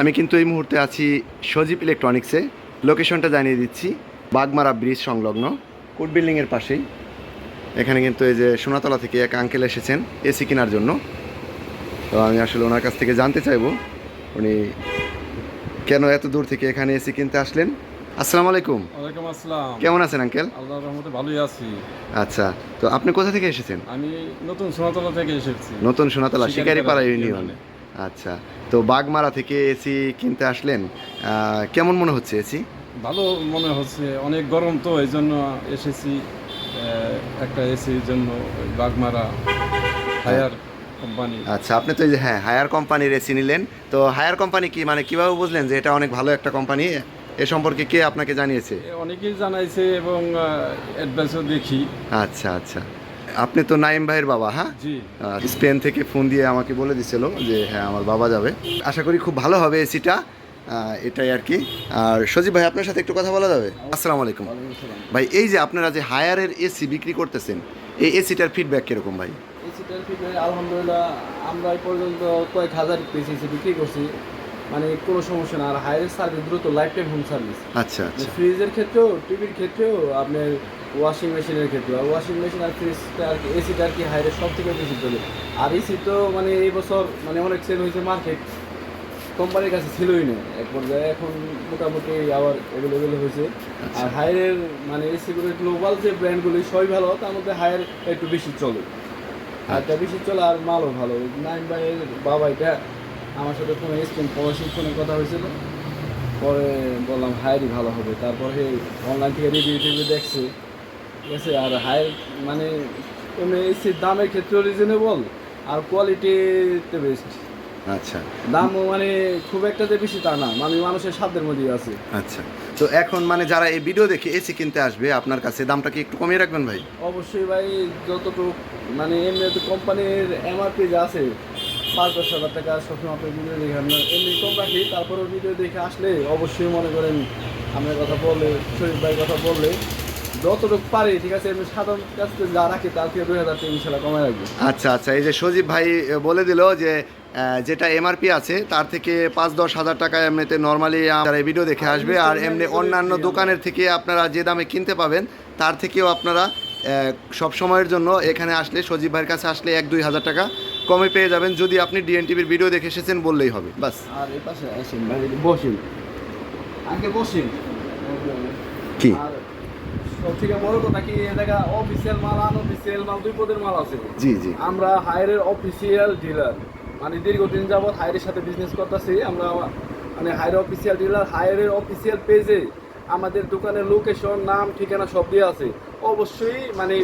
আমি কিন্তু এই মুহূর্তে আছি সজীব ইলেকট্রনিক্সে। লোকেশনটা জানিয়ে দিচ্ছি বাগমারা ব্রিজ সংলগ্ন কোর্ট বিল্ডিংয়ের পাশেই। এখানে কিন্তু এই যে সোনাতলা থেকে এক আঙ্কেল এসেছেন এসি কেনার জন্য। তো আমি আসলে ওনার কাছ থেকে জানতে চাইব উনি কেন এত দূর থেকে এখানে এসি কিনতে আসলেন? আসসালামু আলাইকুম। ওয়ালাইকুম আসসালাম। কেমন আছেন আঙ্কেল আল্লাহর রহমতে ভালোই আছি। আচ্ছা তো আপনি কোথা থেকে এসেছেন? আমি নতুন সোনাতলা থেকে এসেছি। নতুন সোনাতলা শিকারিপাড়া ইউনিয়নে। আচ্ছা তো বাগমারা থেকে এসি কিনতে আসলেন কেমন মনে হচ্ছে এসি? ভালো মনে হচ্ছে অনেক গরম তো এই জন্য এসেছি একটা এসির জন্য বাগমারা হায়ার কোম্পানি। আচ্ছা আপনি তো এই যে হ্যাঁ হায়ার কোম্পানির এসি নিলেন তো হায়ার কোম্পানি কি মানে কীভাবে বুঝলেন যে এটা অনেক ভালো একটা কোম্পানি? এ সম্পর্কে কে আপনাকে জানিয়েছে? অনেকেই জানাইছে এবং অ্যাডভান্সও দেখি। আচ্ছা আচ্ছা। আপনি তো নাইম ভাইয়ের বাবা হ্যাঁ? স্পেন থেকে ফোন দিয়ে আমাকে বলে দিছিল যে হ্যাঁ আমার বাবা যাবে। আশা করি খুব ভালো হবে এসিটা। এটাই আর কি। আর সজীব ভাই আপনার সাথে একটু কথা বলা যাবে? আসসালামু আলাইকুম। ভাই এই যে আপনারা যে হায়ারের এসি বিক্রি করতেছেন এই এসিটার ফিডব্যাক কীরকম ভাই? এসিটার ফিডব্যাক আলহামদুলিল্লাহ আমরা এই পর্যন্ত কয়েক হাজার পিস এসি বিক্রি করছি। মানে কোনো সমস্যা না। আর হায়ার সার্ভিস দ্রুত লাইফ টাইম হোম সার্ভিস আচ্ছা আচ্ছা। ফ্রিজের ক্ষেত্রেও টিভির ক্ষেত্রেও আপনার ওয়াশিং মেশিনের ক্ষেত্রে আর ওয়াশিং মেশিন আর ফ্রিজটা আর কি এসিটা আর কি হায়ারের সব থেকে বেশি চলে। আর এসি তো মানে এই বছর মানে অনেক সেল হয়েছে মার্কেট কোম্পানির কাছে ছিলই না এক পর্যায়ে এখন মোটামুটি আবার অ্যাভেলেবেল হয়েছে। আর হায়ারের মানে এসিগুলো গ্লোবাল যে ব্র্যান্ডগুলি সবই ভালো। তার মধ্যে হায়ার একটু বেশি চলে। আর এটা বেশি চলে আর মালও ভালো। নাইন ভাইয়ের বাবা এটা আমার সাথে ফোনে স্ক্রিন ফোনে কথা হয়েছিল। পরে বললাম হায়ারই ভালো হবে। তারপরে অনলাইন থেকে রিভিউ টিভিউ দেখছি। ঠিক আছে আর হায়ার মানে এমনি এসির দামের ক্ষেত্রেও রিজনেবল আর কোয়ালিটিতে বেস্ট আচ্ছা। দামও মানে খুব একটা যে বেশি তা না মানে মানুষের সাধ্যের মধ্যেই আছে। আচ্ছা। তো এখন মানে যারা এই ভিডিও দেখে এসি কিনতে আসবে আপনার কাছে দামটা কি একটু কমিয়ে রাখবেন ভাই? অবশ্যই ভাই যতটুকু মানে এমনি তো কোম্পানির এমআরপি যা আছে পাঁচ দশ হাজার টাকা সবসময় আপনার ভিডিও দেখে আমরা এমনি কম রাখি তারপরেও ভিডিও দেখে আসলে অবশ্যই মনে করেন আপনার কথা বললে শরীফ ভাই কথা বললে যতটুকু পারি ঠিক আছে এমনি সাধারণ কাছে যা রাখি তার থেকে দুই হাজার ইনশাল্লাহ কমাই রাখব। আচ্ছা আচ্ছা এই যে সজীব ভাই বলে দিল যে যেটা এমআরপি আছে তার থেকে পাঁচ দশ হাজার টাকা এমনিতে নর্মালি এই ভিডিও দেখে আসবে আর এমনি অন্যান্য দোকানের থেকে আপনারা যে দামে কিনতে পাবেন তার থেকেও আপনারা সব সময়ের জন্য এখানে আসলে সজীব ভাইয়ের কাছে আসলে এক দুই হাজার টাকা কমে পেয়ে যাবেন। যদি আপনি ডিএনটিভির ভিডিও দেখে এসেছেন বললেই হবে। বাস। আর এই পাশে আসেন বসেন। আগে বসেন। কি? আর সব থেকে বড় কথা কি এ জায়গা অফিসিয়াল মাল আনঅফিসিয়াল মাল দুই পদের মাল আছে। জি জি। আমরা হায়ারের অফিসিয়াল ডিলার মানে দীর্ঘদিন যাবৎ হায়ারের সাথে বিজনেস করতেছি। আমরা মানে হায়ার অফিসিয়াল ডিলার হায়ারের অফিসিয়াল পেজে আমাদের দোকানের লোকেশন নাম ঠিকানা সব দিয়ে আছে। অবশ্যই মানে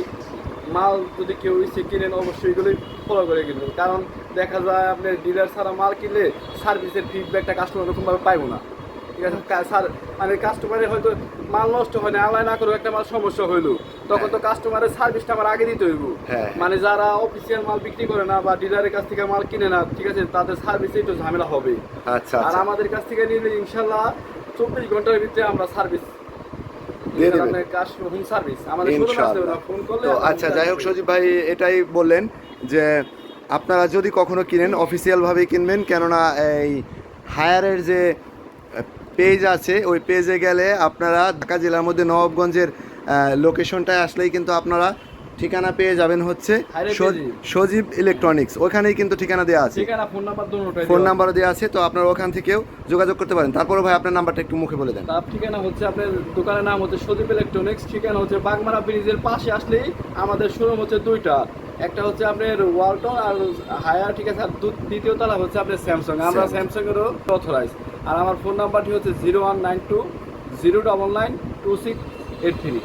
মাল যদি কেউ কিনেন অবশ্যই এগুলোই ফলো করে কিনবেন কারণ দেখা যায় আপনার ডিলার ছাড়া মাল কিনলে সার্ভিসের ফিডব্যাকটা কাস্টমার ওরকমভাবে পাইবো না। ঠিক আছে? স্যার মানে কাস্টমারের হয়তো মাল নষ্ট হয় না আলাই না করে একটা মাল সমস্যা হইল। তখন তো কাস্টমারের সার্ভিসটা আমার আগে দিতে হইব। হ্যাঁ। মানে যারা অফিসিয়াল মাল বিক্রি করে না বা ডিলারের কাছ থেকে মাল কিনে না ঠিক আছে? তাদের সার্ভিসে একটু ঝামেলা হবে। আচ্ছা আর আচ্ছা। আমাদের কাছ থেকে নিলে ইনশাল্লাহ চব্বিশ ঘণ্টার ভিতরে আমরা সার্ভিস আচ্ছা যাই হোক সজীব ভাই এটাই বললেন। যে আপনারা যদি কখনো কিনেন অফিসিয়ালভাবেই কিনবেন, কেননা এই হায়ারের যে পেজ আছে, ওই পেজে গেলে আপনারা ঢাকা জেলার মধ্যে নবাবগঞ্জের লোকেশনটায় আসলেই কিন্তু আপনারা ঠিকানা পেয়ে যাবেন হচ্ছে সজীব ইলেকট্রনিক্স। ওখানেই কিন্তু ঠিকানা দেওয়া আছে। ঠিকানা ফোন। নাম্বারও দেওয়া আছে। তো আপনারা ওখান থেকেও যোগাযোগ করতে পারেন। তারপরে ভাই আপনার নাম্বারটা একটু মুখে বলে দেন। ঠিকানা হচ্ছে আপনার দোকানের নাম হচ্ছে সজীব ইলেকট্রনিক্স ঠিকানা হচ্ছে বাগমারা ব্রিজের পাশে আসলেই আমাদের শোরুম হচ্ছে দুইটা। একটা হচ্ছে আপনার ওয়ালটন আর হায়ার ঠিক আছে আর দ্বিতীয় তলা হচ্ছে আপনার স্যামসাং আমরা। স্যামসাং এরও অথরাইজ আর আমার ফোন নাম্বারটি হচ্ছে zero one nine two zero double nine two six eight three